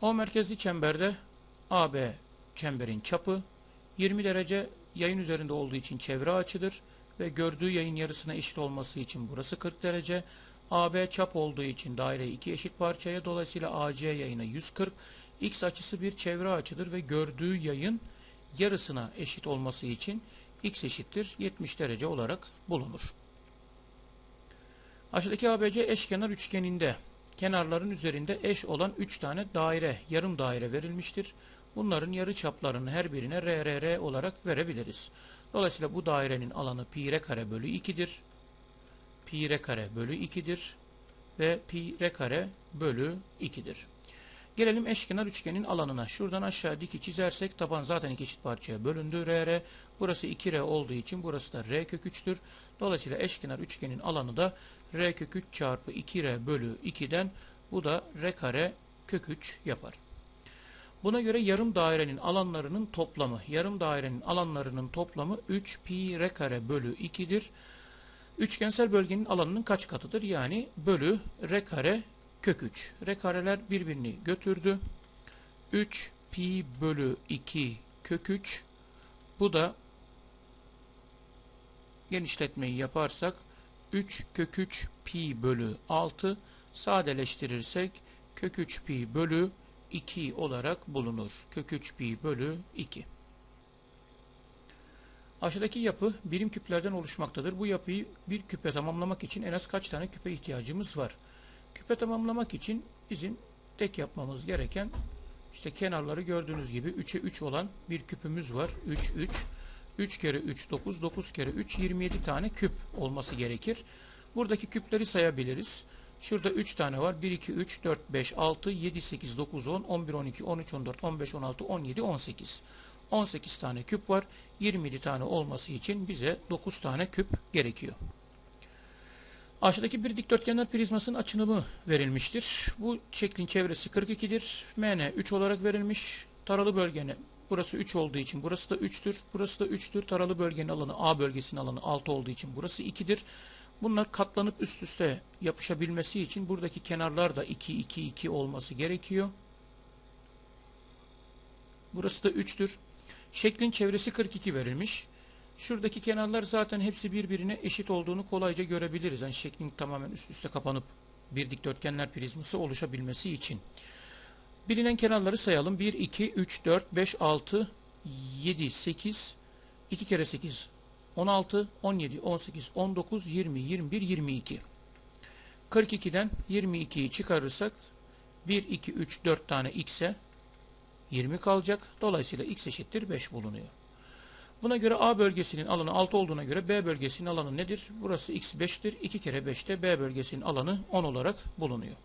O merkezli çemberde AB çemberin çapı 20 derece yayın üzerinde olduğu için çevre açıdır ve gördüğü yayın yarısına eşit olması için burası 40 derece. AB çap olduğu için daireyi iki eşit parçaya dolayısıyla AC yayına 140. X açısı bir çevre açıdır ve gördüğü yayın yarısına eşit olması için x eşittir 70 derece olarak bulunur. Aşağıdaki ABC eşkenar üçgeninde kenarların üzerinde eş olan 3 tane daire, yarım daire verilmiştir. Bunların yarı çaplarını her birine RRR olarak verebiliriz. Dolayısıyla bu dairenin alanı pi r kare bölü 2'dir. Pi r kare bölü 2'dir ve pi r kare bölü 2'dir. Gelelim eşkenar üçgenin alanına. Şuradan aşağı diki çizersek taban zaten iki eşit parçaya bölündü. RR. Burası 2R olduğu için burası da R kök 3'tür. Dolayısıyla eşkenar üçgenin alanı da R kök 3 çarpı 2R bölü 2'den bu da R kare kök 3 yapar. Buna göre yarım dairenin alanlarının toplamı, yarım dairenin alanlarının toplamı 3 pi r kare bölü 2'dir. Üçgensel bölgenin alanının kaç katıdır? Yani bölü r kare kök 3. R kareler birbirini götürdü. 3 pi bölü 2 kök 3. Bu da genişletmeyi yaparsak 3 kök 3 pi bölü 6 sadeleştirirsek kök 3 pi bölü 2 olarak bulunur. Kök 3 pi bölü 2. Aşağıdaki yapı birim küplerden oluşmaktadır. Bu yapıyı bir küpe tamamlamak için en az kaç tane küpe ihtiyacımız var? Küpe tamamlamak için bizim tek yapmamız gereken işte kenarları gördüğünüz gibi 3'e 3 olan bir küpümüz var. 3, 3. 3 kere 3, 9, 9 kere 3, 27 tane küp olması gerekir. Buradaki küpleri sayabiliriz. Şurada 3 tane var. 1, 2, 3, 4, 5, 6, 7, 8, 9, 10, 11, 12, 13, 14, 15, 16, 17, 18. 18 tane küp var. 27 tane olması için bize 9 tane küp gerekiyor. Aşağıdaki bir dikdörtgenler prizmasının açınımı verilmiştir. Bu şeklin çevresi 42'dir. MN 3 olarak verilmiş. Taralı bölgene burası 3 olduğu için burası da 3'tür. Burası da 3'tür. Taralı bölgenin alanı A bölgesinin alanı 6 olduğu için burası 2'dir. Bunlar katlanıp üst üste yapışabilmesi için buradaki kenarlar da 2 2 2 olması gerekiyor. Burası da 3'tür. Şeklin çevresi 42 verilmiş. Şuradaki kenarlar zaten hepsi birbirine eşit olduğunu kolayca görebiliriz. Yani şeklin tamamen üst üste kapanıp bir dikdörtgenler prizması oluşabilmesi için. Bilinen kenarları sayalım. 1, 2, 3, 4, 5, 6, 7, 8, 2 kere 8, 16, 17, 18, 19, 20, 21, 22. 42'den 22'yi çıkarırsak 1, 2, 3, 4 tane x'e 20 kalacak. Dolayısıyla x eşittir 5 bulunuyor. Buna göre A bölgesinin alanı 6 olduğuna göre B bölgesinin alanı nedir? Burası x 5'tir. 2 kere 5'te B bölgesinin alanı 10 olarak bulunuyor.